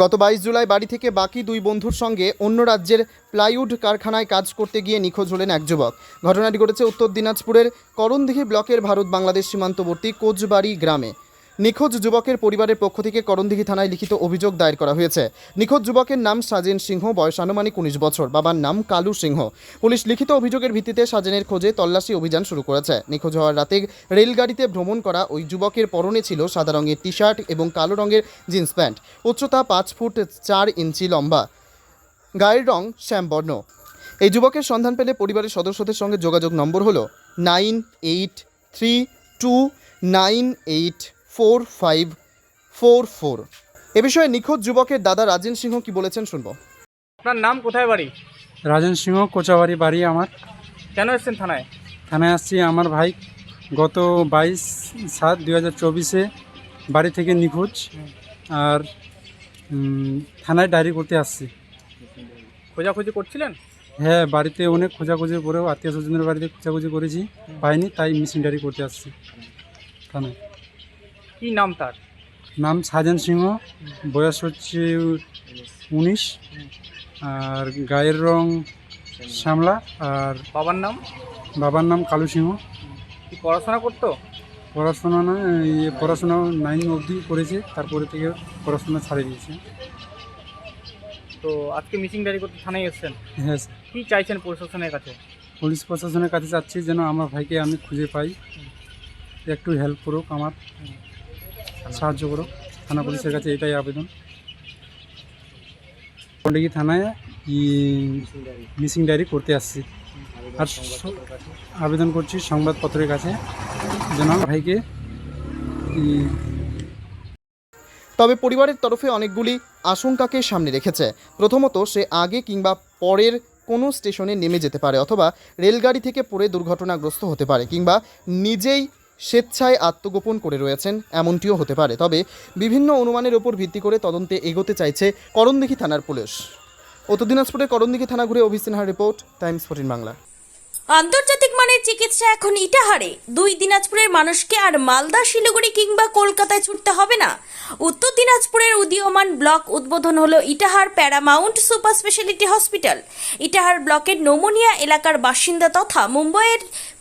গত বাইশ জুলাই বাড়ি থেকে বাকি দুই বন্ধুর সঙ্গে অন্য রাজ্যের প্লাইউড কারখানায় কাজ করতে গিয়ে নিখোঁজ হলেন এক যুবক। ঘটনাটি ঘটেছে উত্তর দিনাজপুরের করণদিঘি ব্লকের ভারত বাংলাদেশ সীমান্তবর্তী কোচবাড়ি গ্রামে। নিখোঁজ যুবকের পরিবারের পক্ষ থেকে করণদিঘি থানায় লিখিত অভিযোগ দায়ের করা হয়েছে। নিখোঁজ যুবকের নাম সাজেন সিংহ, বয়স আনুমানিক উনিশ বছর। বাবার নাম কালু সিংহ। পুলিশ লিখিত অভিযোগের ভিত্তিতে সাজেনের খোঁজে তল্লাশি অভিযান শুরু করেছে। নিখোঁজ হওয়ার রাতে রেলগাড়িতে ভ্রমণ করা ওই যুবকের পরনে ছিল সাদা রঙের টি শার্ট এবং কালো রঙের জিন্স প্যান্ট। উচ্চতা পাঁচ ফুট চার ইঞ্চি লম্বা। গায়ের রং শ্যামবর্ণ। এই যুবকের সন্ধান পেলে পরিবারের সদস্যদের সঙ্গে যোগাযোগ নম্বর হলো nine eight three two nine eight four five four four. এ বিষয়ে নিখোঁজ যুবকের দাদা রাজেন সিংহ কি বলেছেন শুনব। আপনার নাম কোথায় বাড়ি? রাজেন সিংহ কোচাবাড়ি বাড়ি আমার। কেন এসেছেন থানায়? থানায় আসছি আমার ভাই। গত বাইশ সাত দুই হাজার চব্বিশে বাড়ি থেকে নিখোঁজ আর থানায় ডায়েরি করতে আসছি। খোঁজাখুঁজি করছিলেন? হ্যাঁ বাড়িতে অনেক খোঁজাখুঁজির পরেও আত্মীয় স্বজনের বাড়িতে খোঁজাখুঁজি করেছি। পাইনি তাই মিসিং ডায়েরি করতে আসছি। থানায়। কি নাম তার? নাম সাজেন সিংহ বয়স হচ্ছে উনিশ। আর গায়ের রং শ্যামলা। আর বাবার নাম? বাবার নাম কালু সিংহ। কি পড়াশোনা করতো? পড়াশোনা না ইয়ে পড়াশোনা নাইন অবধি করেছে তারপরে থেকে পড়াশোনা ছাড়ে দিয়েছে। তো আজকে মিসিং ডায়েরি করতে থানায় এসেছেন? হ্যাঁ। কি চাইছেন প্রশাসনের কাছে? পুলিশ প্রশাসনের কাছে চাচ্ছি যেন আমার ভাইকে আমি খুঁজে পাই। একটু হেল্প করুক আমার। সাহায্য করুক থানা পুলিশের কাছে এটাই আবেদন। পন্ডিগি থানায় মিসিং ডায়েরি করতে আসছি। আর আবেদন করছি সংবাদপত্রের কাছে। যেন ভাইকে তবে পরিবারের তরফে অনেকগুলি আশঙ্কাকে সামনে রেখেছে। প্রথমত সে আগে কিংবা পরের কোনো স্টেশনে নেমে যেতে পারে অথবা রেলগাড়ি থেকে পড়ে দুর্ঘটনাগ্রস্ত হতে পারে কিংবা নিজেই স্বেচ্ছায় আত্মগোপন করে রয়েছেন, এমনটিও হতে পারে। তবে বিভিন্ন অনুমানের ওপর ভিত্তি করে তদন্তে এগোতে চাইছে করণদিঘি থানার পুলিশ। উত্তর দিনাজপুরের করণদিঘি থানা ঘুরে অভিসিনহার রিপোর্ট, টাইমস ফোর্টিন বাংলা। আন্তর্জাতিক মানের চিকিৎসা এখন ইটাহারে। দুই দিনাজপুরের মানুষকে আর মালদা, শিলিগুড়ি কিংবা কলকাতায় ছুটতে হবে না। উত্তর দিনাজপুরের উদীয়মান ব্লক উদ্বোধন হলো Itahar Paramount super speciality hospital. Itahar ব্লকের নোমোনিয়া এলাকার বাসিন্দা তথা মুম্বাইয়ের